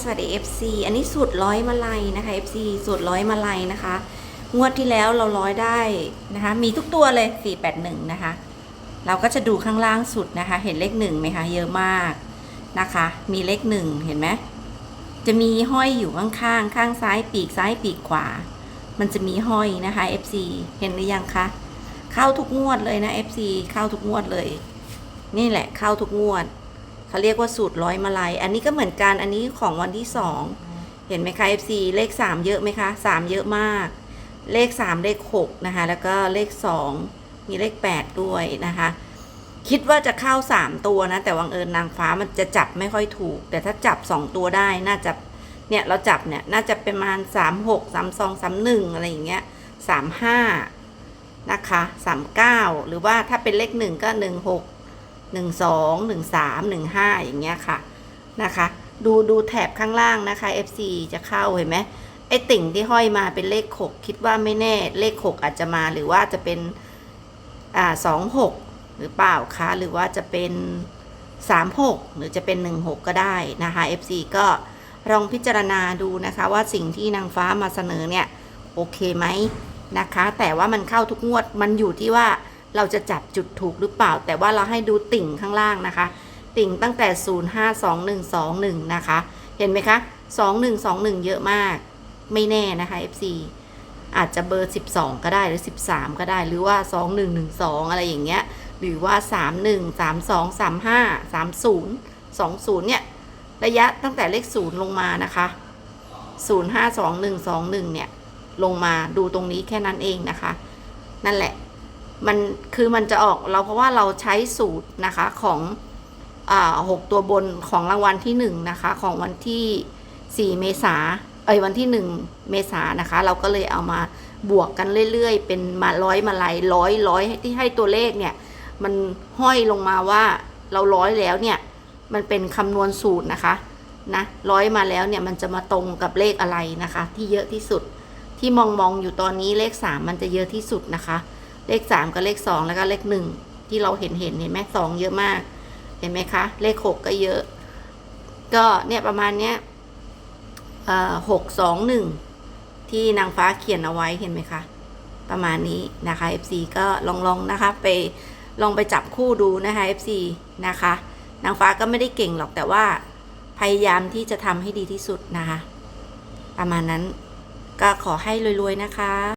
สวัสดี FC อันนี้สูตรร้อยมาลัยนะคะ FC สูตรร้อยมาลัยนะคะ งวดที่แล้วเราร้อยได้นะคะ มีทุกตัวเลย 481 นะคะ เราก็จะดูข้างล่างสุดนะคะ เห็นเลขหนึ่งไหมคะ เยอะมากนะคะ มีเลขหนึ่งเห็นไหมจะมีห้อยอยู่ข้างๆข้างซ้ายปีกซ้ายปีกขวา มันจะมีห้อยนะคะ FC เห็นหรือยังคะ เข้าทุกงวดเลยนะ FC เข้าทุกงวดเลย นี่แหละเข้าทุกงวด เขาเรียกว่าสูตรร้อยมาลัย อันนี้ก็เหมือนกัน อันนี้ของวันที่สอง เห็นไหมคะ FC เลขสามเยอะไหมคะสามเยอะมาก เลขสามเลขหกนะคะ แล้วก็เลขสองมีเลขแปดด้วยนะคะ คิดว่าจะเข้าสามตัวนะ แต่วังเอิญนางฟ้ามันจะจับไม่ค่อยถูก แต่ถ้าจับสองตัวได้น่าจะ เนี่ยเราจับเนี่ยน่าจะประมาณสามหกสามสองสามหนึ่งอะไรอย่างเงี้ยสามห้านะคะสามเก้าหรือว่าถ้าเป็นเลขหนึ่งก็หนึ่งหก หนึ่งสองหนึ่งสามหนึ่งห้าอย่างเงี้ยค่ะนะคะ ดูดูแถบข้างล่างนะคะ FC จะเข้าเห็นไหมไอติ่งที่ห้อยมาเป็นเลขหกคิดว่าไม่แน่เลขหกอาจจะมาหรือว่าจะเป็นอ่าสองหกหรือเปล่าคะหรือว่าจะเป็นสามหกหรือจะเป็นหนึ่งหกก็ได้นะคะ FC ก็ลองพิจารณาดูนะคะว่าสิ่งที่นางฟ้ามาเสนอเนี่ย โอเคไหมนะคะ แต่ว่ามันเข้าทุกงวดมันอยู่ที่ว่า เราจะจับจุดถูกหรือเปล่า แต่ว่าเราให้ดูติ่งข้างล่างนะคะ ติ่งตั้งแต่ 052121 นะคะ เห็นไหมคะ 2121 เยอะมาก ไม่แน่นะคะ FC อาจจะเบอร์ 12 ก็ได้หรือ 13 ก็ได้หรือว่า 2112 อะไรอย่างเงี้ย หรือว่า 31 32 35 30 20 เนี่ย ระยะตั้งแต่เลข 0 ลงมานะคะ 052121 เนี่ย ลงมาดูตรงนี้แค่นั้นเองนะคะ นั่นแหละ มันคือมันจะออกเราเพราะว่าเราใช้สูตรนะคะของหกตัวบนของรางวัลที่หนึ่งนะคะ ของวันที่สี่เมษาเอ้ยวันที่หนึ่งเมษานะคะ เราก็เลยเอามาบวกกันเรื่อยๆ เป็นมาร้อยมาลายร้อยร้อยที่ให้ตัวเลขเนี่ย มันห้อยลงมาว่าเราร้อยแล้วเนี่ย มันเป็นคำนวณสูตรนะคะนะร้อยมาแล้วเนี่ยมันจะมาตรงกับเลขอะไรนะคะ ที่เยอะที่สุดที่มองมองอยู่ตอนนี้เลขสามมันจะเยอะที่สุดนะคะ เลขสามกับเลขสองแล้วก็เลขหนึ่งที่เราเห็นเห็นเห็นไหมสองเยอะมาก เห็นไหมคะ เลขหกก็เยอะ ก็เนี่ยประมาณเนี้ยหกสองหนึ่งที่นางฟ้าเขียนเอาไว้เห็นไหมคะ ประมาณนี้นะคะ FC ก็ลองลองนะคะไปลองไปจับคู่ดูนะคะ FC นะคะ นางฟ้าก็ไม่ได้เก่งหรอกแต่ว่าพยายามที่จะทำให้ดีที่สุดนะคะ ประมาณนั้นก็ขอให้รวยๆนะคะ